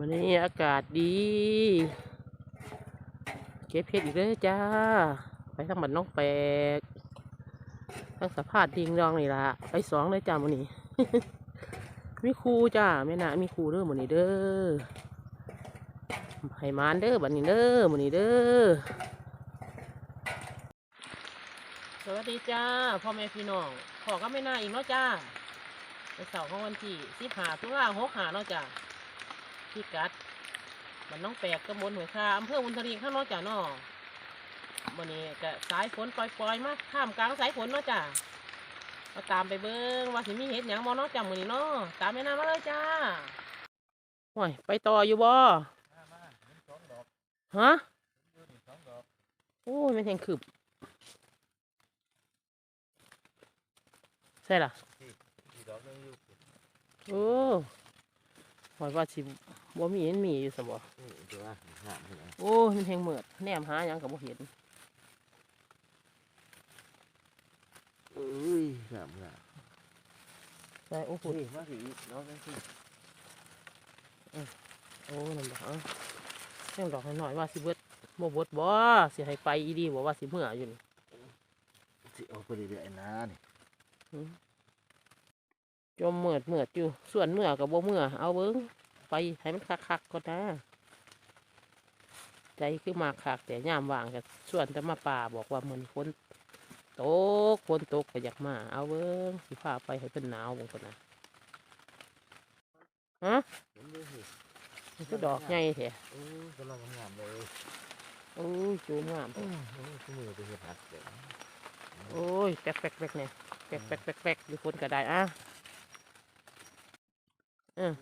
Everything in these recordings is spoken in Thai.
วันนี้อากาศดี เก็บเห็ดอีกเลยจ้า ไปทางบ้านน้องแปกทางสะพานดิงดองนี่ละไปสองเลยจ้าวันนี้ มีครูจ้าแม่นะมีครูเด้อวันนี้เด้อให้มานเด้อบัดนี้เด้อวันนี้เด้อสวัสดีจ้าพ่อแม่พี่น้องขอก็ไม่น่าอีกเนาะจ้าในเสาร์ของวันที่สิบหาตุลาหกหาเนาะจ้า พี่กัดมันน้องแปลกตำบลหัวคาอำเภอมุนทรีข้างนอกจ้ะเนาะวันนี้ก็สายฝนปล่อยๆมาข้ามกลางสายฝนเนาะจ้ะมาตามไปเบิ้งว่าสิมีเห็ดหยังบ่เนาะจ้ะมื้อนี้เนาะตามแม่น้ำมาเลยจ้าห่วยไปต่ออยู่บ่ฮะโอ้ยไม่แทงคืบใช่ล่ะโอ้ หอยว่าสิบ่มีเห็นมีอยู่สบ่โอ้ยมันแหงเหมือดแนมหาหยังกับบ่เห็นเอ้ยงามงามใช่โอ้โหนี่มาสิน้องนั่นสิโอ้นั่นบ่เอาแห้งดอกหน่อยๆว่าสิเบิดบ่เบิดบ่สิให้ไปอีดีบ่ว่าสิเมื่ออยู่นี่สิเอาไปเรื่อยๆนะนี่ จมเหมือดเหมือดอยู่ ส่วนเมื่อกับบ่เมื่อ เอาเบิ้งไปให้มันคักๆก่อนนะใจคือมาคักแต่ย่ามว่างกับส่วนแต่มาป่าบอกว่ามันฝนตกฝนตกก็อยากมา เอาเบิ้งสิพาไปให้เป็นหนาวบางคนนะฮะเห็นด้วยสิมันก็ดอกใหญ่แท้โอ้ยกำลังงามเลยโอ้ยจูงามโอ้ยโอ้ยขมือไปเห็ดหักเดี๋ยวโอ้ยแป๊กแป๊กแป๊กเนี่ยแป๊กแป๊กแป๊กแป๊กอยู่คนก็ได้อะ เออ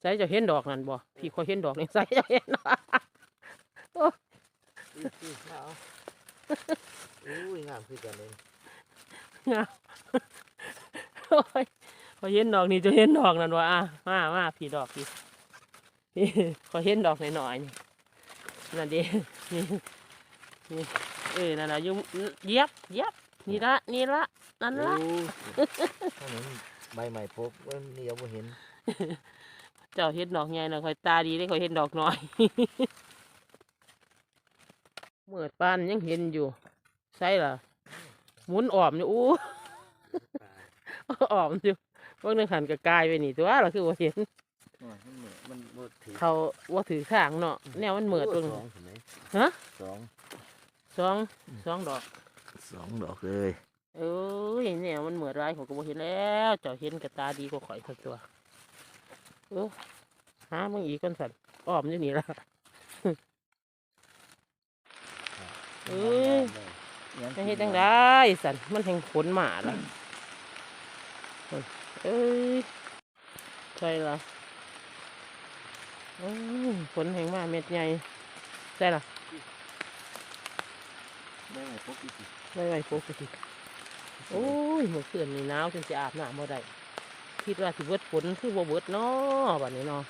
ใส่จะเห็นดอกนั่นบ่พี่คอยเห็นดอกนี่ใส่จะเห็นอุ้ยสิเอาโอ้ยงามคือกันเลยงามโอ้ยคอยเห็นดอกนี่จะเห็นดอกนั่นวะอะมามาพี่ดอกพี่พี่คอยเห็นดอกหน่อยๆนี่นั่นดินี่นี่เออนั่นแหละอยุ่เหย็บเหย็บนี่ละนี่ละนั่นโอ้ละยถ้าเหมือนใบใหม่พบว่าเดียวบ่เห็น เจ้าเห็นดอกใหญ่นะคอยตาดีได้คอยเห็นดอกน้อยเมื่อปานยังเห็นอยู่ใช่ล่ะหมุนอ่อมอยู่อู้อ่อมอยู่พวกนึงหันกระกายไปนี่ตัวเราคือว่าเห็นโอ้ยมันเหมือนมันบ่ถือเขาว่าถือข้างเนาะแนวมันเหมือดตรงสองเห็นไหมฮะสองสองสองดอกสองดอกเลยเอ้ยแนวมันเหมือดไรผมก็บ่เห็นแล้ว เจ้าเห็นกระตาดีกว่าข่อยสักตัว เออหามึงอีกคนสันอ้อมอยู่นี่ละเอ้ยจะเฮ็ดจังได้สันมันแห่งขนหมาละเอ้ยใช่ละอืมขนแห่งหมาเม็ดใหญ่ใช่ละได้ไหมพบอีกทีไม่ไหวโฟกัสสิโอ้ยเมื่อคืนนี่หนาวจนจะอาบน้ำบ่ได้ คิดว่าสิเบิดฝนคือบ่เบิดเนาะบัดนี้เนาะ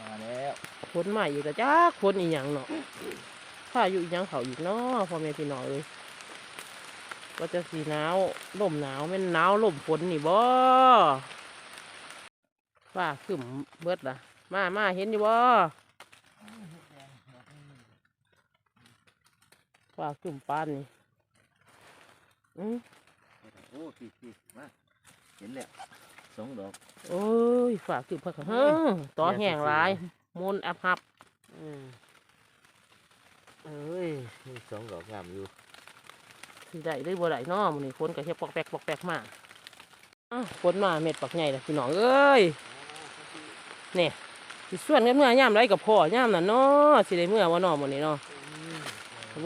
มาแล้วฝนมาอีกแล้วจ้าฝนอีหยังเนาะถ้าอยู่อีหยังเขาอีกเนาะพ่อแม่พี่น้องเอ้ยก็จะสีหนาวลมหนาวแม่นหนาวลมฝนนี่บ่ว่าขึ้นเบิดล่ะ มามาเห็นอยู่บ่ว่าขึ้นปานนี่อือโอ้พี่พี่มาเห็นแล้ว สองดอก โอ้ยฝากขึ้นพักเฮ้อต่อแห้งหลายมูลอับหับอืมเอ้ยมีสองดอกงามอยู่สิได้ได้บ่ได้เนาะมื้อนี้ฝนก็เฮ็ดปอกแปกปอกแปกมาอ้าวฝนมาเม็ดปักใหญ่ล่ะพี่น้องเอ้ยเนี่ยสิส่วนกันเมื่อยามไรกับพ่อยามน่ะเนาะสิได้เมื่อว่าน้อมื้อนี้เนาะ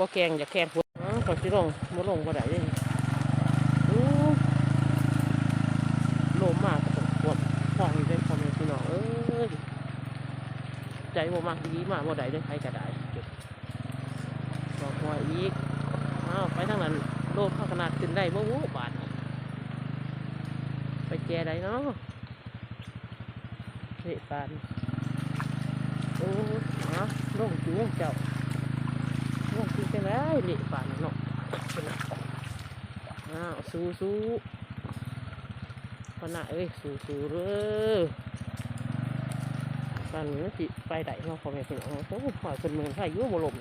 บ่แกงจะแกงพุ่นอ๋อเขาสิลงบ่ลงบ่ได้เด้อู้ลมมากก็ต้องควบห้องอยู่ได้พ่อแม่พี่น้องเอ้ย ใจบ่มากดีมากบ่ได้เด้อใครก็ได้เก็บบอกหัวอีกอ้าวไปทางนั้นโลดเข้าขนาดขึ้นได้บ่วู้บาดนี้ไปแจได้เนาะเละปานโอ้ฮะลงจูงเจ้าลงจูงไปแล้เละปานเนาะอ้าวสู้สู้พน้าเอ้ยสู้สู้เด้อนนี้สิไปได้เนาะพ่อแม่พี่น้องโอ้ยหอยเป็นหมื่นไข่ยุ่บ่ลม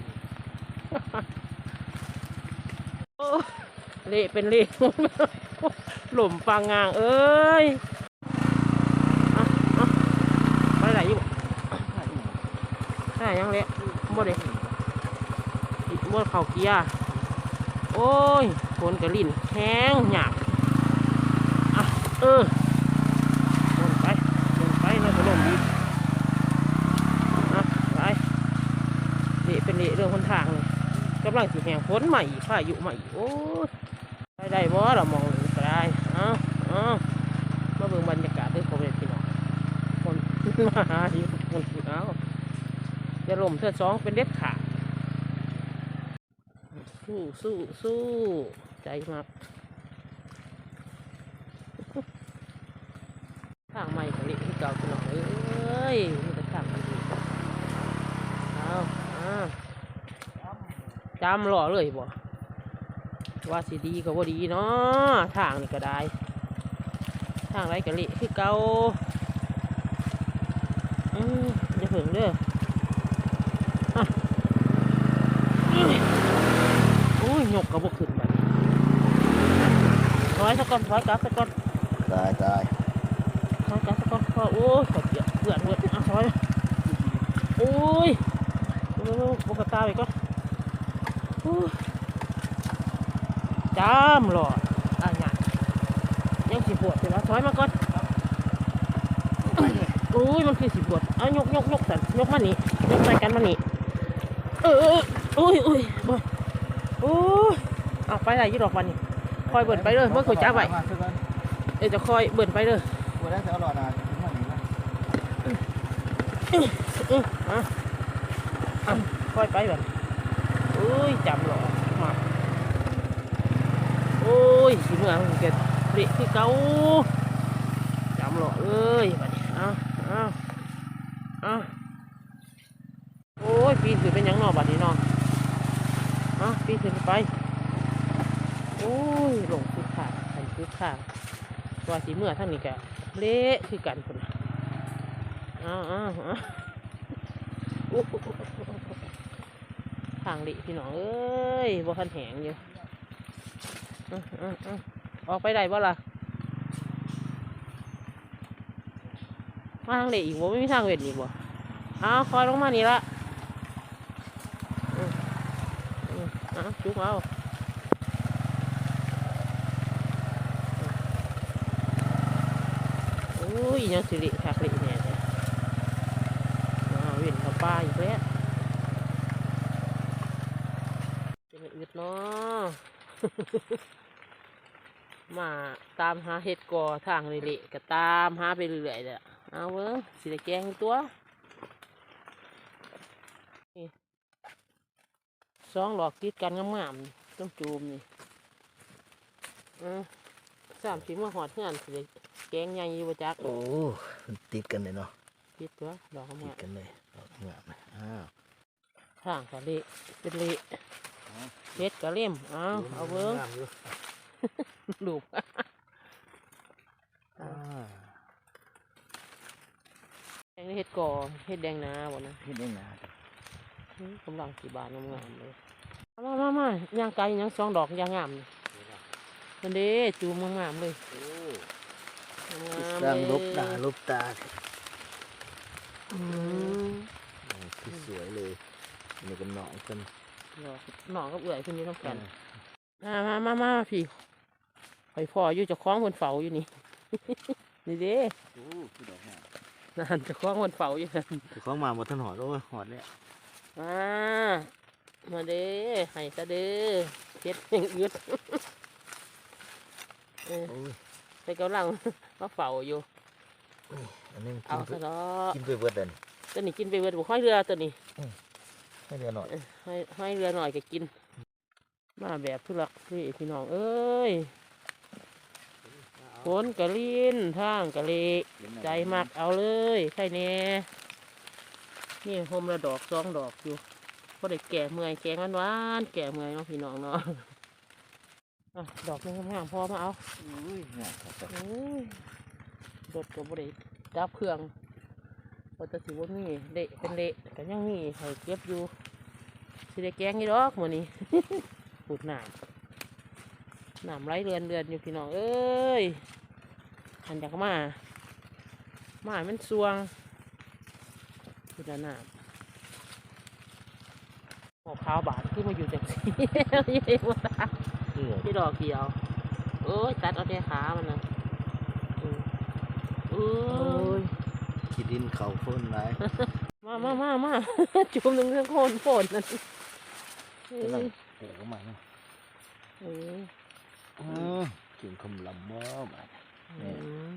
โอ้เละเป็นเละหล่มปางงางเอ้ยไปไหนอยู่ใช่ยังเละบ่เด็อีกบ่เข่าเกียร์โอ้ยฝนกระลิ่นแห้งหยาบอะเออลงไปลงไปน่าจะลงดีอะไปเละเป็นเละเรื่องคนทางเลยกำลังสิแหงฝนใหม่พายุใหม่โอ้ยได้ได้บ่เรามองก็ได้เอ้าเอ้ามาเบิ่งบรรยากาศด้วยพ่อแม่พี่น้องคนมาหาอยู่คนเอ้าจะลมเทือสองเป็นเด็ดขาดสู้สู้สู้ใจมากทางใหม่ของเล็กที่เก่าพี่น้องเอ้ยมีแต่ทางมันดีเอาเอา จำหล่อเลยบ่ว่าสิดีก็ว่าดีเนาะทางนี่ก็ได้ ทางไรก็เละคือเก่าอืมอย่าเพิ่งเด้ออะอื้อโอ้ยหยกกระบอกขึ้นมาถอยสักก่อนถอยกลับสักก่อนตายตายถอยกลับสักก่อนพอโอ้ยขอเปียกเปื่อนเปื่อนอะถอยโอ้ยเร็วๆบกตาไปก่อนโอ้ย จามหลอดอะงานยังสิปวดอยู่แล้วถอยมาก่อนโอ้ยมันคือสิปวดเอายกยกยกสันยกมานี่ยกใส่กันมานี่เออเออโอ้ยโอ้ยโอ้ยโอ้ยเอาไปไหนยี่ดอกวันนี้คอยเบิ่นไปเลยเมื่อคุยจ้าไว้เดี๋ยวจะคอยเบิ่นไปเลยวันนั้นจะเอาหลอดอะถึงวันนี้นะอื้ออะอะคอยไปแบบโอ้ยจำหลอดมาโอ้ยสิเมื่อมันเกิดเละที่เก่าจำหลอดเอ้ยบัดนี้เอาเอาเอาโอ้ยปีนขึ้นเป็นยังหนอบัดนี้นอเอาปีนขึ้นไปโอ้ยหลงคือขาดขันคือขาดว่าสิเมื่อทั้งนี้กเละคือกันคนน่ะเอาอาเอาโอ้โห ทางเละพี่น้องเอ้ยบ่คันแหงอยู่ออกไปได้บ่ล่ะมาทางเด็กอีกบ่ไม่มีทางเวทอีกบ่เอาคอยลงมานี่ละอื้ออื้อเอาจุกเอาโอ้ยยังสิริคักริแน่เลยเอาเวียนเข้าป่าอีกแล้วเป็นอึดเนาะ มาตามหาเห็ดกอทางเละๆก็ตามหาไปเรื่อยๆเลยเอาเว้งสิได้แกงตัวนี่สองหลอกติดกันงามๆต้องจูมนี่อือสามสิเมื่อหอดเพื่อนสิได้แกงใหญ่อยู่บ่จักโอ้มันติดกันเลยเนาะติดตัวดอกติงาดมกันเลยดอกงามเลยอ้าวทางก็เละเป็นเละ เห็ดก็เล่มเอาเอาเบิ้งงามอยู่ลูกอ่าแดงนี่เห็ดกอเห็ดแดงนาบ่นะเห็นได้ไงอื้อกำลังสีบานงามๆเลยมามามาย่างไก่ย่างสองดอกย่างงามนี่มันเด้จูมงามๆเลยโอ้งามสร้างลบเลยตาลบตาอืมโอ้คือสวยเลยนี่ก็หนองกันดอก หนองกับเอื่อยขึ้นนี่ต้องกันมามามามาพี่ข่อยพ่ออยู่เจะคล้าของบนเฝ้าอยู่นี่ นี่เด้โอ้คือดอกงามนั่นเจะคล้าของบนเฝ้าอยู่นั่นคือเขามาหมดทันหอดโอ้ยหอดเนี่ยมามาเด้ให้ซะเด้อเฮ็ดยังอึดเออโอ้ยแต่กำลังมาเฝ้าอยู่อันนี้มันเอากิซะนเนาะไปกินไปเบิดเลยตัวนี้กินไปเบิดบุค่อยเรือตัวนี้ ให้เดือหน่อย ให้ให้เรือหน่อยก็กิน มาแบบทุลักทุเลพี่น้องเอ้ยฝนกะลินทางกะเลใจมากเอาเลยใช่แน่นี่โฮมละดอกสองดอกอยู่พอได้แก่เมื่อยแกงหวานๆแก่เมื่อยเนาะพี่น้องเนาะอะดอกนึงงามๆพอมาเอาอุ้ยงามครับโอ้ยรถก็บริดับเครื่อง พอแตะสิว่ามีเละเป็นเละก็ยังมีให้เก็บอยู่สิได้แกงนี่ดอกมื้อนี้ปูดน้ำน้ำไหลเรือนเรือนอยู่พี่น้องเอ้ยอันอยากมามาให้มันสวงพุดน้ำหอกขาวบาดที่มาอยู่จากสียี่ห้อตานี่ที่ดอกเดียวเอ้ยตัดเอาแต่ขามันนะอืมเอ้ย ขี้ดินเขาโคนไรมามามามาจุ่มหนึ่งเรื่องโคนโคนนั่นเอ้กำลังยปลูกก็มาเนาะเอออืมกินคำลำบ่มาอืม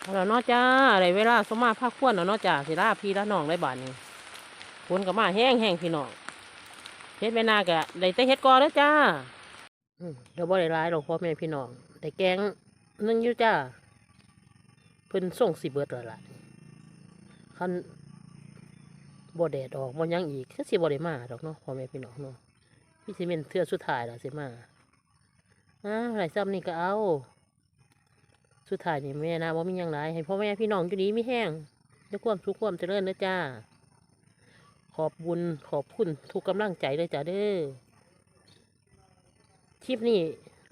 เอาแล้วเนาะจ้าอะไรเวลาสมมาภาคควนเนาะเนาะจ้าสิลาพี่ละน้องได้บาดนี้คนก็มาแห้งแห้งพี่น้องเฮ็ดแม่นากะได้แต่เฮ็ดกอแล้วจ้าอืมเดี๋ยวบ่ได้ร้ายหรอกพ่อแม่พี่น้องแต่แกงนึงอยู่จ้าเพิ่นส่งสิเบิดแล้วล่ะ คันบ่แดดออกบ่ยังอีกคือสิบ่ได้มาดอกเนาะพ่อแม่พี่น้องเนาะพี่สิเป็นเทื่อสุดท้ายแล้วสิมาอ่าหลายซ้ำนี่ก็เอาสุดท้ายนี่แม่นะว่ามียังไรให้พ่อแม่พี่น้องอยู่ดีไม่แห้งด้วยความสุขความเจริญนะจ้า ขอบบุญขอบคุณทุกกำลังใจเลยจ้าเด้อคลิปนี้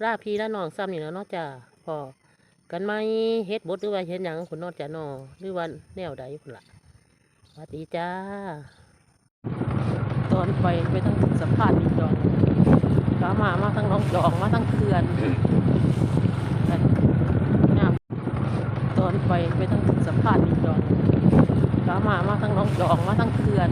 ลาพี่และน้องซ้ำนี่แล้วเนาะจ้าพอกันไหมเฮ็ดบดหรือว่าเฮ็ดหยังผลนอกจ้านอหรือว่าแนวใดพุ่นละส วัสดีจ้า ตอนไปไปทั้งสัมภาษณ์อีกดอกก็มามาทั้งน้องจองมาทั้งเขื่อนน้ำตอนไปไปทั้งสัมภาษณ์อีกดอกก็มามาทั้งน้องจองมาทั้งเขื่อน